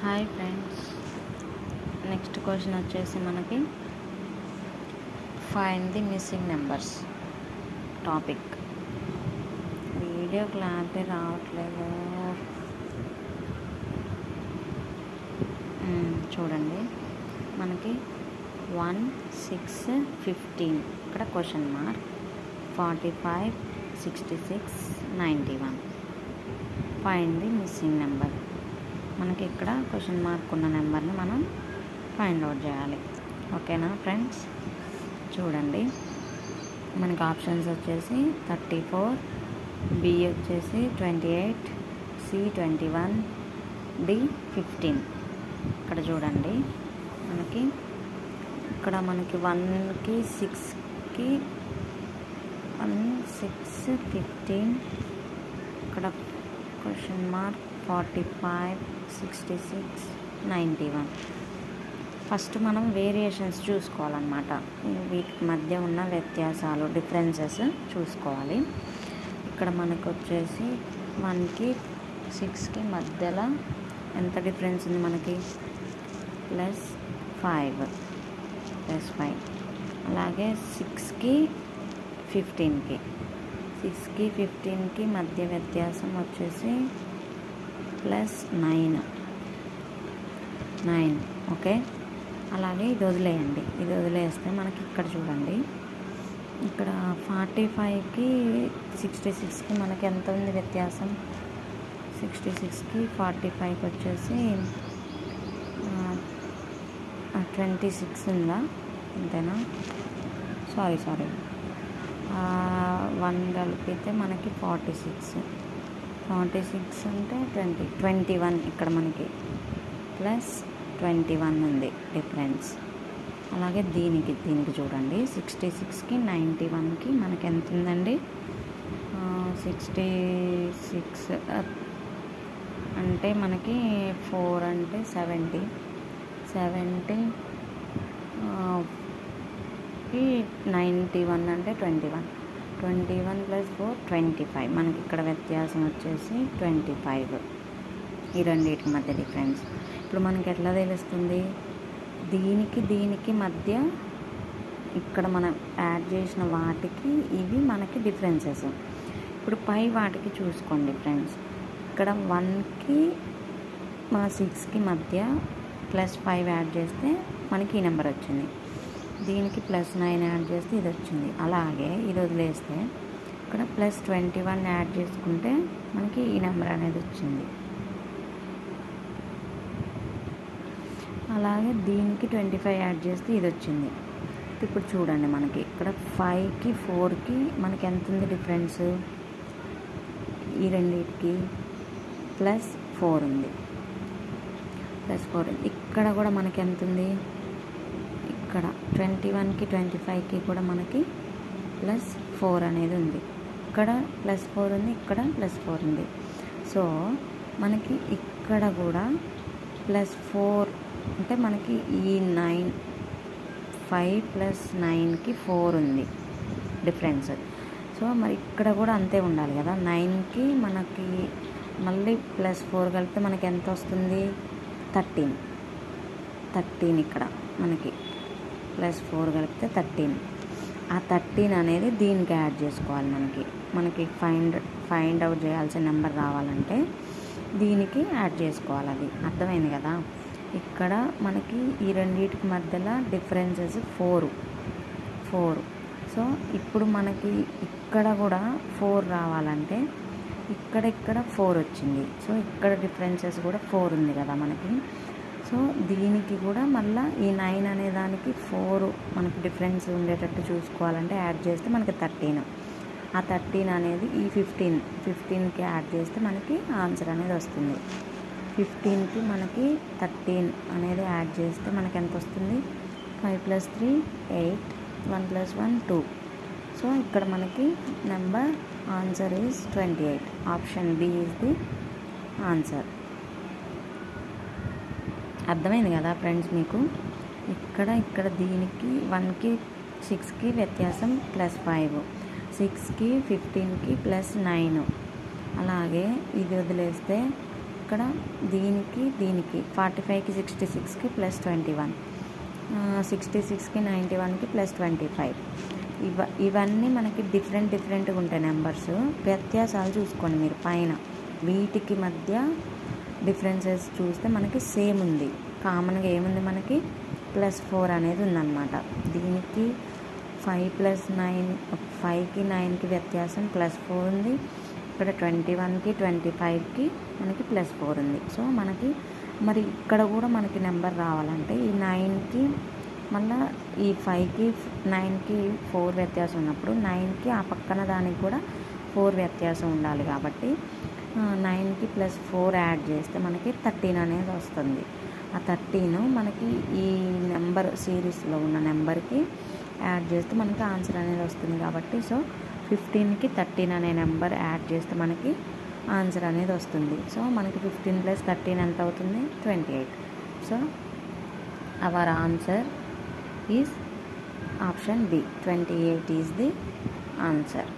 Hi friends. Next question వచ్చేసి మనకి find the missing numbers topic video clarity రావట్లేదు. చూడండి. మనకి వన్ సిక్స్ ఫిఫ్టీన్ ఇక్కడ question mark. Forty five sixty six ninety one find the missing number మనకి ఇక్కడ question mark ఉన్న నెంబర్ని మనం ఫైండ్ అవుట్ చేయాలి. ఓకేనా ఫ్రెండ్స్? చూడండి. మనకి ఆప్షన్స్ వచ్చేసి థర్టీ ఫోర్ బి వచ్చేసి twenty eight C twenty one D fifteen. ఇక్కడ చూడండి. మనకి ఇక్కడ మనకి వన్కి సిక్స్కి వన్ సిక్స్ ఫిఫ్టీన్. ఇక్కడ question mark forty five sixty six ninety one. First మనం వేరియేషన్స్ చూసుకోవాలన్నమాట. వీటి మధ్య ఉన్న వ్యత్యాసాలు డిఫరెన్సెస్ చూసుకోవాలి. ఇక్కడ మనకు వచ్చేసి వన్కి సిక్స్కి మధ్యలో ఎంత డిఫరెన్స్ ఉంది మనకి? Plus five plus five. అలాగే సిక్స్కి ఫిఫ్టీన్కి. సిక్స్కి ఫిఫ్టీన్కి మధ్య వ్యత్యాసం వచ్చేసి ప్లస్ నైన్. Nine okay? అలాగే ఇది వదిలేయండి. ఇది వదిలేస్తే మనకి ఇక్కడ చూడండి. ఇక్కడ ఫార్టీ ఫైవ్కి సిక్స్టీ సిక్స్కి మనకి ఎంత ఉంది వ్యత్యాసం? సిక్స్టీ సిక్స్కి ఫార్టీ ఫైవ్కి వచ్చేసి ట్వంటీ సిక్స్ ఉందా? అంతేనా? Sorry sorry. వన్ కలిపితే మనకి ఫార్టీ సిక్స్. ఫార్టీ సిక్స్ అంటే ట్వంటీ ట్వంటీ వన్ ఇక్కడ మనకి. ప్లస్ ట్వంటీ వన్ ఉంది డిఫరెన్స్. అలాగే దీనికి దీనికి చూడండి. సిక్స్టీ సిక్స్కి నైంటీ వన్కి మనకి ఎంత ఉందండి? సిక్స్టీ సిక్స్ అంటే మనకి ఫోర్ అంటే సెవెంటీ. సెవెంటీకి నైంటీ వన్ అంటే twenty one. Twenty one plus four twenty five. మనకి ఇక్కడ వ్యత్యాసం వచ్చేసి ట్వంటీ ఫైవ్. ఈ రెండింటి మధ్య డిఫరెన్స్. ఇప్పుడు మనకి ఎట్లా తెలుస్తుంది? దీనికి దీనికి మధ్య ఇక్కడ మనం యాడ్ చేసిన వాటికి ఇవి మనకి డిఫరెన్సెస్. ఇప్పుడు పై వాటికి చూసుకోండి ఫ్రెండ్స్. ఇక్కడ వన్కి సిక్స్కి మధ్య ప్లస్ ఫైవ్ యాడ్ చేస్తే మనకి ఈ నెంబర్ వచ్చింది. దీనికి ప్లస్ నైన్ యాడ్ చేస్తే ఇది వచ్చింది. అలాగే ఇది వదిలేస్తే ఇక్కడ ప్లస్ ట్వంటీ వన్ యాడ్ చేసుకుంటే మనకి ఈ నెంబర్ అనేది వచ్చింది. అలాగే దీనికి ట్వంటీ ఫైవ్ యాడ్ చేస్తే ఇది వచ్చింది. ఇప్పుడు చూడండి మనకి ఇక్కడ ఫైవ్కి ఫోర్కి మనకి ఎంత ఉంది డిఫరెన్స్? ఈ రెండింటికి ప్లస్ ఫోర్ ఉంది. ప్లస్ ఫోర్ ఇక్కడ కూడా మనకి ఎంత ఉంది? ఇక్కడ ట్వంటీ వన్కి ట్వంటీ ఫైవ్కి కూడా మనకి ప్లస్ ఫోర్ అనేది ఉంది. ఇక్కడ ప్లస్ ఫోర్ ఉంది ఇక్కడ ప్లస్ ఫోర్ ఉంది. సో మనకి ఇక్కడ కూడా ప్లస్ ఫోర్ అంటే మనకి ఈ నైన్ ఫైవ్ ప్లస్ నైన్కి ఫోర్ ఉంది డిఫరెన్స్. సో మరి ఇక్కడ కూడా అంతే ఉండాలి కదా. నైన్కి మనకి మళ్ళీ ప్లస్ ఫోర్ కలిపితే మనకి ఎంత వస్తుంది? థర్టీన్. థర్టీన్ ఇక్కడ మనకి. ప్లస్ ఫోర్ కలిపితే థర్టీన్. ఆ థర్టీన్ అనేది దీనికి యాడ్ చేసుకోవాలి మనకి. మనకి ఫైండ్ ఫైండ్ అవుట్ చేయాల్సిన నెంబర్ రావాలంటే దీనికి యాడ్ చేసుకోవాలి అది. అర్థమైంది కదా? ఇక్కడ మనకి ఈ రెండింటికి మధ్యలో డిఫరెన్సెస్ ఫోర్. ఫోర్. సో ఇప్పుడు మనకి ఇక్కడ కూడా ఫోర్ రావాలంటే ఇక్కడ ఇక్కడ ఫోర్ వచ్చింది. సో ఇక్కడ డిఫరెన్సెస్ కూడా ఫోర్ ఉంది కదా మనకి. సో దీనికి కూడా మళ్ళీ ఈ నైన్ అనే దానికి ఫోర్ మనకు డిఫరెన్స్ ఉండేటట్టు చూసుకోవాలంటే యాడ్ చేస్తే మనకి థర్టీన్. ఆ థర్టీన్ అనేది ఈ ఫిఫ్టీన్ ఫిఫ్టీన్కి యాడ్ చేస్తే మనకి ఆన్సర్ అనేది వస్తుంది. ఫిఫ్టీన్కి మనకి థర్టీన్ అనేది యాడ్ చేస్తే మనకి ఎంత వస్తుంది? Five plus three eight one plus one two. So ఇక్కడ మనకి number answer is twenty eight. Option B is the answer. అర్థమైంది కదా ఫ్రెండ్స్ మీకు? ఇక్కడ ఇక్కడ దీనికి వన్కి సిక్స్కి వ్యత్యాసం ప్లస్ ఫైవ్. సిక్స్కి ఫిఫ్టీన్కి ప్లస్ నైన్. అలాగే ఇది వదిలేస్తే ఇక్కడ దీనికి దీనికి ఫార్టీ ఫైవ్కి సిక్స్టీ సిక్స్కి ప్లస్ ట్వంటీ వన్. సిక్స్టీ సిక్స్కి నైంటీ వన్కి ప్లస్ ట్వంటీ ఫైవ్. ఇవ ఇవన్నీ మనకి డిఫరెంట్ డిఫరెంట్గా ఉంటాయి నెంబర్స్. వ్యత్యాసాలు చూసుకోండి మీరు పైన. వీటికి మధ్య డిఫరెన్సెస్ చూస్తే మనకి సేమ్ ఉంది. కామన్గా ఏముంది మనకి? ప్లస్ ఫోర్ అనేది ఉందన్నమాట. దీనికి ఫైవ్ ప్లస్ నైన్ ఫైవ్కి నైన్కి వ్యత్యాసం ప్లస్ ఫోర్ ఉంది. ఇక్కడ ట్వంటీ వన్కి ట్వంటీ ఫైవ్కి మనకి ప్లస్ ఫోర్ ఉంది. సో మనకి మరి ఇక్కడ కూడా మనకి నెంబర్ రావాలంటే ఈ నైన్కి మళ్ళీ ఈ ఫైవ్కి నైన్కి ఫోర్ వ్యత్యాసం ఉన్నప్పుడు నైన్కి ఆ పక్కన దానికి కూడా ఫోర్ వ్యత్యాసం ఉండాలి కాబట్టి నైన్కి ప్లస్ ఫోర్ యాడ్ చేస్తే మనకి థర్టీన్ అనేది వస్తుంది. ఆ థర్టీన్ మనకి ఈ నెంబర్ సిరీస్లో ఉన్న నెంబర్కి యాడ్ చేస్తే మనకి ఆన్సర్ అనేది వస్తుంది కాబట్టి సో ఫిఫ్టీన్కి థర్టీన్ అనే నెంబర్ యాడ్ చేస్తే మనకి ఆన్సర్ అనేది వస్తుంది. సో మనకి ఫిఫ్టీన్ ప్లస్ థర్టీన్ ఎంత అవుతుంది? Twenty eight. So our answer is option B. Twenty eight is the answer.